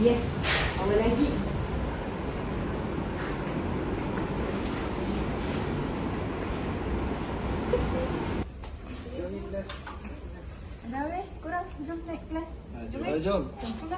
Yes. Awal lagi. Dah weh, korang jom naik kelas. Jom. Jom. Jom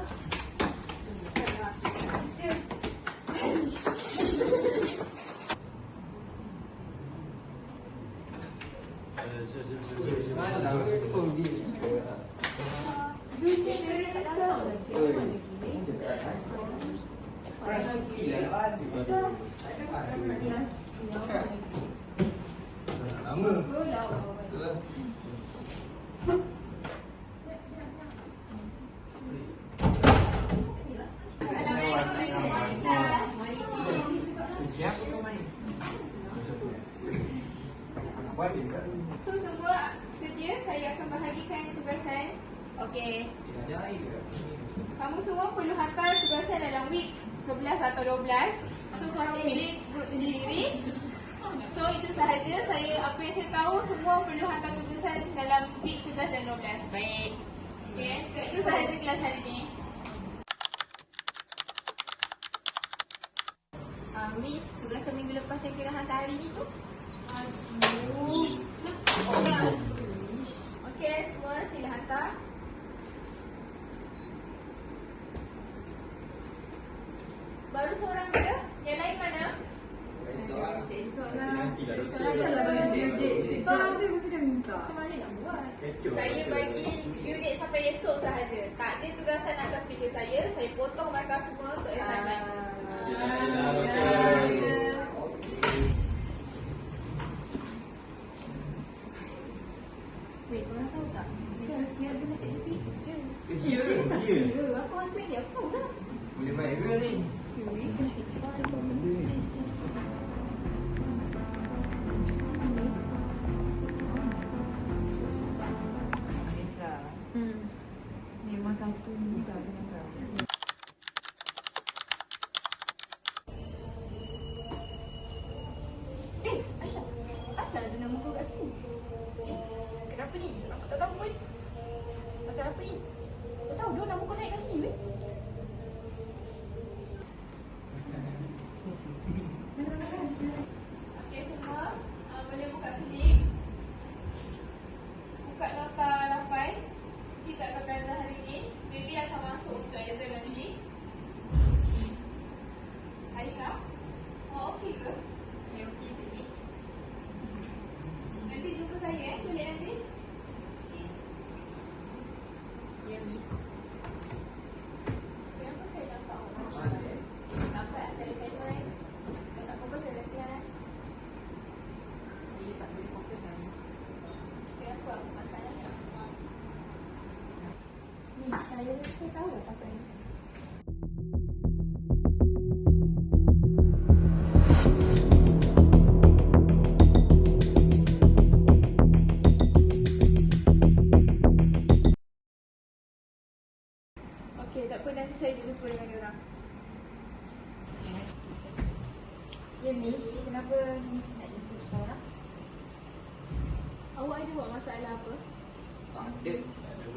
So semua sedia saya akan bahagikan tugasan. Okey. Kamu semua perlu hantar tugasan dalam week 11 atau 12. So korang pilih group sendiri. So itu sahaja saya apa yang saya tahu semua perlu hantar tugasan dalam week 11 dan 12. Baik. Okey, itu sahaja kelas hari ini. Ah, Miss, tugasan minggu lepas yang kena hantar hari ni tu. Aduh. Oh, Okey, semua sila hantar. Baru seorang je. Yang lain mana? Esok lah. Nanti lah, Esok lah. Saya mesti dah minta. Macam mana nak buat? Kecoh. Saya bagi unit sampai esok sahaja. Tak ada tugasan atas fikir saya. Saya potong markah semua untuk assignment. Ah, Ah, okey. ya. Wait, korang tahu tak? Saya siap dia macam itu je. Ya, ya. Ya, aku husband dia, aku tahu lah. Boleh main ke ni? Hmm. Kenapa ni? Aku tak tahu pun. Pasal apa ni? Kau tahu dia nama kau naik kat sini, weh? Okey semua, uh, boleh buka klip. Buka nota 8. Kita akan belajar hari ini. Baby akan masuk untuk exam nanti. Aisyah, oh okey ke? Ya, okey je, Miss. Nanti jumpa saya eh? Ya, saya tak lah, tahu lah pasal ni. Ya, Miss. Kenapa Miss nak jemput kita orang? Awak ada buat masalah apa? Tak ada.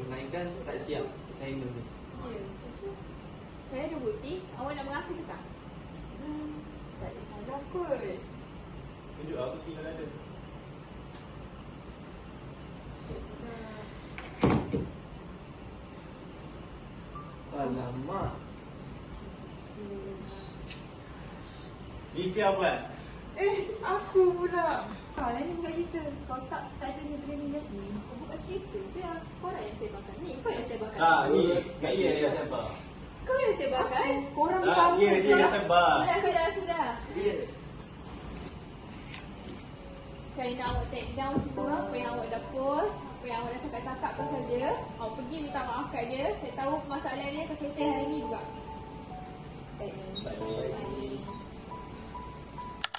Melainkan tak siap assignment miss. Ya. Saya ada bukti. Awak nak mengaku ke tak? Hmm, tak ada salah kot. Tunjuk aku tinggal ada. Alamak. Livia buat. Eh, aku pula. Ah, lain bukan cerita. Kau tak tak ada ni benda ni lagi. Kau bukan cerita je. Korang yang saya bakar ni. Kau yang saya bakar. Ah, ni gaya dia sabar. Kau yang saya bakar. Korang Ah, sama dia dia yang sabar. Sudah, sudah, sudah. Ya. Saya nak awak take down semua apa yang awak dah post. Apa yang awak dah cakap-cakap pasal dia. Awak pergi minta maaf kat dia. Saya tahu masalah dia akan settle hari ni juga. Baik, Miss. Baik.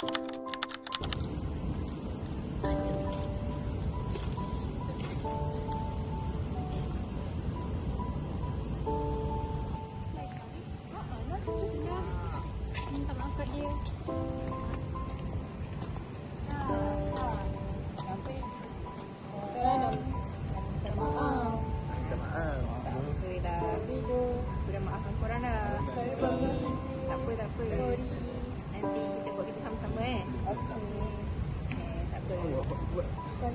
Minta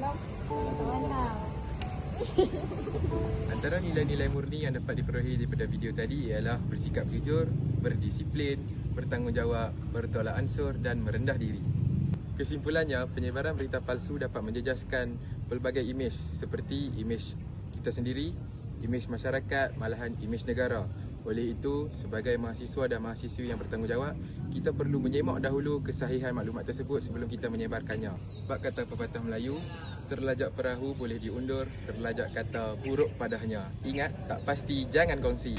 Antara nilai-nilai murni yang dapat diperolehi daripada video tadi ialah bersikap jujur, berdisiplin, bertanggungjawab, bertolak ansur dan merendah diri. Kesimpulannya, penyebaran berita palsu dapat menjejaskan pelbagai imej seperti imej kita sendiri, imej masyarakat, malahan imej negara. Oleh itu, sebagai mahasiswa dan mahasiswi yang bertanggungjawab, kita perlu menyemak dahulu kesahihan maklumat tersebut sebelum kita menyebarkannya. Bak kata pepatah Melayu, terlajak perahu boleh diundur, terlajak kata buruk padanya. Ingat, tak pasti jangan kongsi.